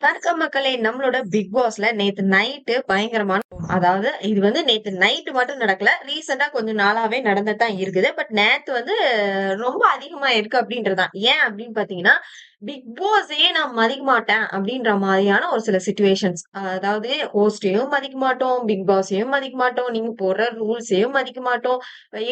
வணக்கம் மக்களே நம்மளோட பிக் பாஸ்ல நேத்து நைட்டு பயங்கரமான அதாவது இது வந்து நேத்து நைட்டு மட்டும் நடக்கல. ரீசெண்டா கொஞ்சம் நாளாவே நடந்துதான் இருக்குது. பட் நேத்து வந்து ரொம்ப அதிகமா இருக்கு அப்படின்றதுதான். ஏன் அப்படின்னு பாத்தீங்கன்னா பிக் பாஸையே நான் மதிக்க மாட்டேன் அப்படின்ற மாதிரியான ஒரு சில சுச்சுவேஷன்ஸ் அதாவது ஹோஸ்டையும் மதிக்க மாட்டோம் பிக் பாஸையும் மதிக்க மாட்டோம் நீங்க போடுற ரூல்ஸையும் மதிக்க மாட்டோம்.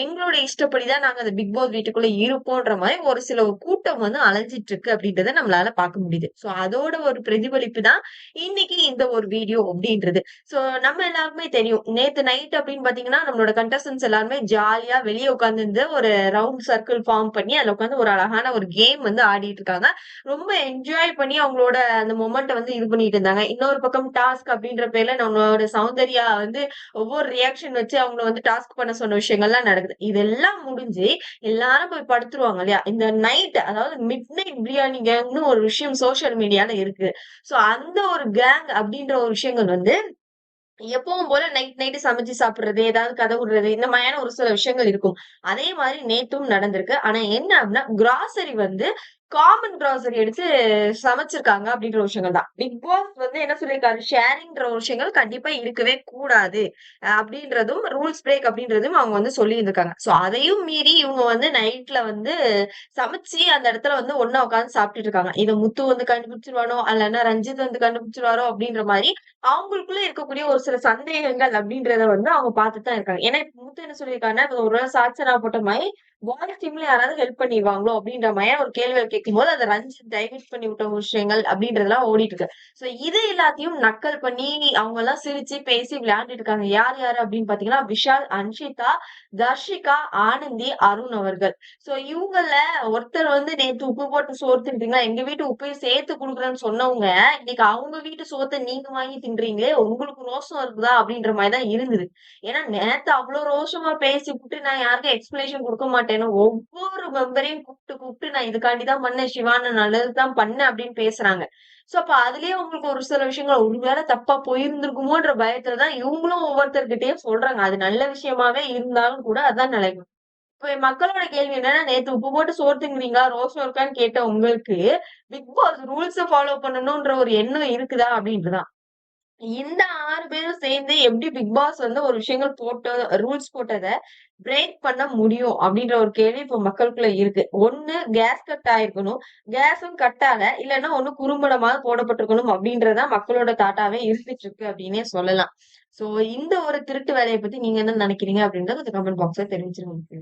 எங்களோட இஷ்டப்படிதான் நாங்க அந்த பிக் பாஸ் வீட்டுக்குள்ள இருப்போன்ற மாதிரி ஒரு சில ஒரு கூட்டம் வந்து அலைஞ்சிட்டு இருக்கு அப்படின்றத நம்மளால பார்க்க முடியுது. சோ அதோட ஒரு பிரதிபலிப்பு தான் இன்னைக்கு இந்த ஒரு வீடியோ அப்படின்றது. சோ நம்ம எல்லாருக்குமே தெரியும். நேத்து நைட் அப்படின்னு பாத்தீங்கன்னா நம்மளோட கண்டஸ்டன்ஸ் எல்லாருமே ஜாலியா வெளியே உட்காந்துருந்து ஒரு ரவுண்ட் சர்க்கிள் ஃபார்ம் பண்ணி அதுல உட்காந்து ஒரு அழகான ஒரு கேம் வந்து ஆடிட்டு இருக்காங்க. ரொம்ப என்ஜாய் பண்ணி அவங்களோட அந்த மொமெண்ட்டை வந்து இது பண்ணிட்டு இருந்தாங்க. இன்னொரு பக்கம் டாஸ்க் அப்படின்ற பேர்ல நம்மளோட சௌந்தர்யா வந்து ஒவ்வொரு ரியாக்ஷன் வச்சு அவங்கள வந்து டாஸ்க் பண்ண சொன்ன விஷயங்கள்லாம் நடக்குது. இதெல்லாம் முடிஞ்சு எல்லாரும் போய் படுத்துருவாங்க இல்லையா? இந்த நைட் அதாவது மிட் நைட் பிரியாணி கேங்னு ஒரு விஷயம் சோசியல் மீடியால இருக்கு. சோ அந்த ஒரு கேங் அப்படின்ற ஒரு விஷயங்கள் வந்து எப்பவும் போல நைட் நைட்டு சமைச்சு சாப்பிடுறது ஏதாவது கதை விடுறது இந்த மாதிரியான ஒரு சில விஷயங்கள் இருக்கும். அதே மாதிரி நேத்தும் நடந்திருக்கு. ஆனா என்ன அப்படின்னா கிராசரி வந்து காமன் கிராசரி எடுத்து சமைச்சிருக்காங்க அப்படின்ற விஷயங்கள் தான். பிக் பாஸ் வந்து என்ன சொல்லியிருக்காரு? ஷேரிங்ன்ற விஷயங்கள் கண்டிப்பா இருக்கவே கூடாது. அப்படின்றதும் ரூல்ஸ் பிரேக் அப்படின்றதும் அவங்க வந்து சொல்லி இருந்திருக்காங்க சோ அதையும் மீறி இவங்க வந்து நைட்ல வந்து சமைச்சு அந்த இடத்துல வந்து ஒண்ணா உட்காந்து சாப்பிட்டுட்டு இருக்காங்க. இதை முத்து வந்து கண்டுபிடிச்சிருவானோ? அல்லனா ரஞ்சித் வந்து கண்டுபிடிச்சிருவாரோ? அப்படின்ற மாதிரி அவங்களுக்குள்ள இருக்கக்கூடிய ஒரு சில சந்தேகங்கள் அப்படின்றத வந்து அவங்க பார்த்துட்டு தான் இருக்காங்க. ஏன்னா முத்து என்ன சொல்லியிருக்காங்கன்னா ஒரு சாட்சனா போட்ட மாதிரி பாய்ஸ் டீம்ல யாராவது ஹெல்ப் பண்ணிடுவாங்களோ அப்படின்ற மாதிரி ஒரு கேள்விகள் கேட்கும் போது அதை ரஞ்சித் டைவர்ட் பண்ணி விட்ட விஷயங்கள் அப்படின்றதெல்லாம் ஓடிட்டு இருக்கு. சோ இது எல்லாத்தையும் நக்கல் பண்ணி அவங்க எல்லாம் சிரிச்சு பேசி விளையாண்டுட்டு இருக்காங்க. யார் யாரு அப்படின்னு பாத்தீங்கன்னா விஷால் அன்ஷிதா தர்ஷிகா ஆனந்தி அருண் அவர்கள். சோ இவங்கள ஒருத்தர் வந்து நேத்து உப்பு போட்டு சோறு தின்றீங்களா எங்க வீட்டு உப்பையும் சேர்த்து குடுக்குறேன்னு சொன்னவங்க இன்னைக்கு அவங்க வீட்டு சோத்தை நீங்க வாங்கி தின்றீங்களே உங்களுக்கு ரோஷம் இருக்குதா அப்படின்ற மாதிரி தான் இருந்தது. ஏன்னா நேத்து அவ்வளவு ரோஷமா பேசி விட்டு நான் யாருக்கும் எக்ஸ்பிளேஷன் கொடுக்க மாட்டேன். ஏன்னா ஒவ்வொரு மெம்பரையும் கூப்பிட்டு கூப்பிட்டு நான் இதுக்காண்டிதான் பண்ணேன் சிவான்னு நல்லதுதான் பண்ணேன் அப்படின்னு பேசுறாங்க. சோ அப்ப அதுலயே உங்களுக்கு ஒரு சில விஷயங்கள் ஒருவேளை தப்பா போயிருந்திருக்குமோன்ற பயத்துலதான் இவங்களும் ஒவ்வொருத்தர்கிட்டயும் சொல்றாங்க. அது நல்ல விஷயமாவே இருந்தாலும் கூட அதான் நிலைக்கும் இப்ப மக்களோட கேள்வி என்னன்னா நேத்து உப்பு போட்டு சோறு திங்குறீங்களா ரோஸ் இருக்கான்னு கேட்ட உங்களுக்கு பிக் பாஸ் ரூல்ஸ ஃபாலோ பண்ணணும்ன்ற ஒரு எண்ணம் இருக்குதா அப்படின்றதான் இந்த ஆறு பேரும் சேர்ந்து எப்படி பிக் பாஸ் வந்து ஒரு விஷயங்கள் போட்டு ரூல்ஸ் போட்டதை பிரேக் பண்ண முடியும் அப்படின்ற ஒரு கேள்வி இப்ப மக்களுக்குள்ள இருக்கு. ஒண்ணு கேஸ் கட் ஆயிருக்கணும். கேஸும் கட் ஆகல இல்லைன்னா ஒண்ணு குறும்படமாவது போடப்பட்டிருக்கணும் அப்படின்றதான் மக்களோட தாட்டாவே இருந்துட்டு இருக்கு அப்படின்னே சொல்லலாம். சோ இந்த ஒரு திருட்டு வேலையை பத்தி நீங்க என்ன நினைக்கிறீங்க அப்படின்றத கமெண்ட் பாக்ஸ்ல தெரிவிச்சிருங்க.